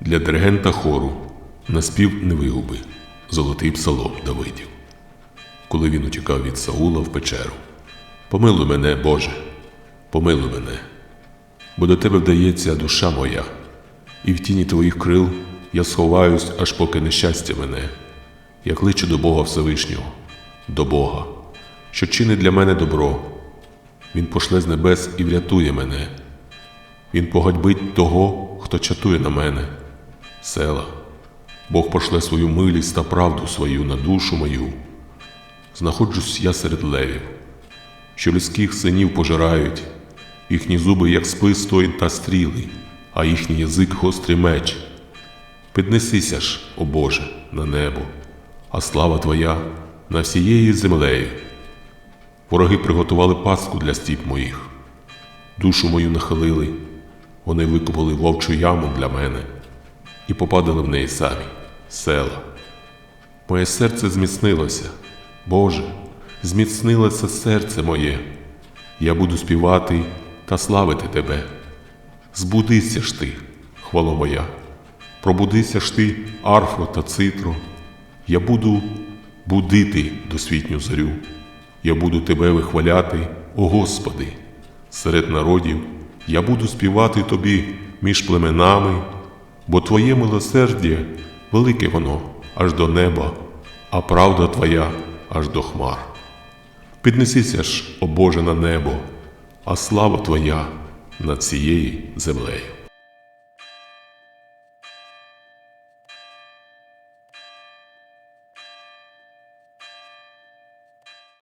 Для диригента хору наспів невигуби Золотий псалом Давидів. Коли він утікав від Саула в печеру. Помилуй мене, Боже, помилуй мене, бо до тебе вдається душа моя, і в тіні твоїх крил я сховаюсь, аж поки нещастя мене. Я кличу до Бога Всевишнього, до Бога, що чинить для мене добро. Він пошле з небес і врятує мене. Він погадьбить того, хто чатує на мене. Села, Бог пошле свою милість та правду свою на душу мою. Знаходжусь я серед левів, що людських синів пожирають, їхні зуби, як спистой та стріли, а їхній язик гострий меч. Піднесися ж, о Боже, на небо, а слава Твоя на всією землею. Вороги приготували паску для стіп моїх, душу мою нахилили, вони викопали вовчу яму для мене і попадали в неї самі, села. Моє серце зміцнилося, Боже, зміцнилося серце моє. Я буду співати та славити Тебе. Збудися ж ти, хвало моя, пробудися ж ти, арфо та цитро. Я буду будити досвітню зорю. Я буду тебе вихваляти, о Господи. Серед народів я буду співати тобі між племенами, бо Твоє милосердя велике воно аж до неба, а правда Твоя аж до хмар. Піднесися ж, о Боже, на небо, а слава Твоя над цією землею.